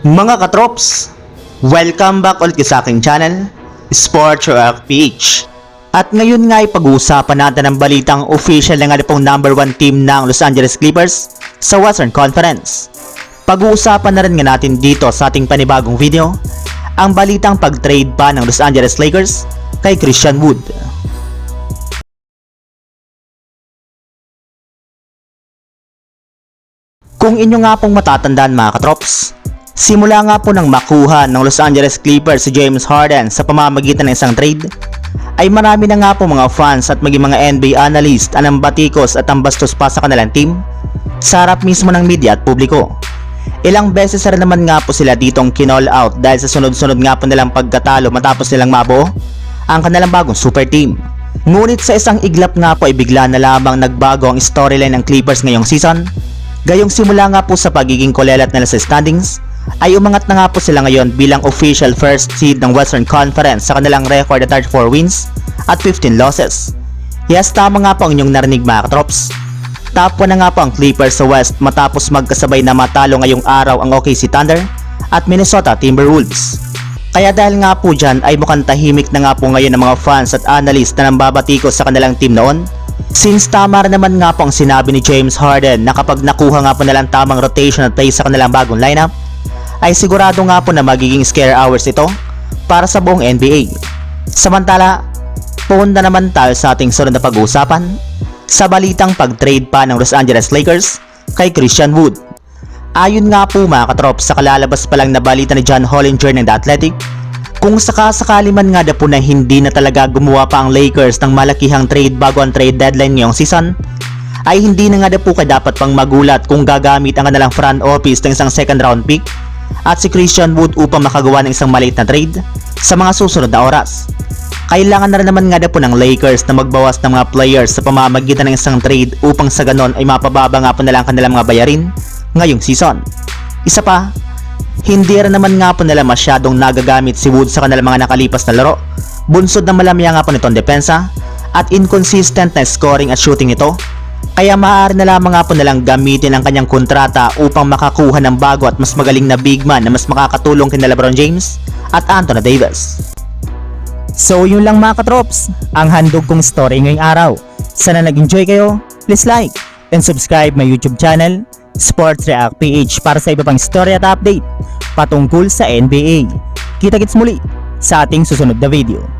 Mga katrops, welcome back ulit sa aking channel, Sports Rock PH. At ngayon nga ay pag-uusapan natin ang balitang official na nga number 1 team ng Los Angeles Clippers sa Western Conference. Pag-uusapan na rin nga natin dito sa ating panibagong video, ang balitang pag-trade pa ng Los Angeles Lakers kay Christian Wood. Kung inyo nga pong matatandaan mga katrops, simula nga po nang makuha ng Los Angeles Clippers si James Harden sa pamamagitan ng isang trade, ay marami na nga po mga fans at maging mga NBA analyst ang batikos at ang bastos pa sa kanilang team sa harap mismo ng media at publiko. Ilang beses rin naman nga po sila ditong kinall out dahil sa sunod-sunod nga po nilang pagkatalo matapos nilang mabuo ang kanilang bagong super team. Ngunit sa isang iglap nga po ay bigla na lamang nagbago ang storyline ng Clippers ngayong season Gayong simula nga po sa pagiging kulelat nila sa standings, ay umangat na nga po sila ngayon bilang official first seed ng Western Conference sa kanilang record at 34 wins at 15 losses. Yes, tama nga po ang inyong narinig mga katrops. Top 1 na nga po ang Clippers sa West matapos magkasabay na matalo ngayong araw ang OKC Thunder at Minnesota Timberwolves. Kaya dahil nga po dyan ay mukhang tahimik na nga po ngayon ng mga fans at analyst na nambabatikos sa kanilang team noon Since tama naman nga po ang sinabi ni James Harden na kapag nakuha nga po nilang tamang rotation at play sa kanilang bagong lineup, ay sigurado nga po na magiging scare hours ito para sa buong NBA. Samantala, punta naman tayo sa ating sunod na pag-uusapan sa balitang pag-trade pa ng Los Angeles Lakers kay Christian Wood. Ayon nga po mga katrop sa kalalabas pa lang na balita ni John Hollinger ng The Athletic, kung sakasakali man nga na po na hindi na talaga gumawa pa ang Lakers ng malakihang trade bago ang trade deadline ngayong season, ay hindi na nga na po kay dapat pang magulat kung gagamit ang kanilang front office ng isang second round pick at si Christian Wood upang makagawa ng isang maliit na trade sa mga susunod na oras. Kailangan na rin naman nga po ng Lakers na magbawas ng mga players sa pamamagitan ng isang trade upang sa ganon ay mapababa nga po nila ang kanilang mga bayarin ngayong season. Isa pa, hindi rin naman nga po nila masyadong nagagamit si Wood sa kanilang mga nakalipas na laro. Bunsod na malamya nga po nitong depensa at inconsistent na scoring at shooting nito. Kaya maaari na lamang nga po nilang gamitin ang kanyang kontrata upang makakuha ng bago at mas magaling na big man na mas makakatulong kina LeBron James at Anthony Davis. So yun lang mga katrops, ang handog kong story ngayong araw. Sana nag-enjoy kayo, please like and subscribe my YouTube channel Sports React PH para sa iba pang story at update patungkol sa NBA. Kita-kits muli sa ating susunod na video.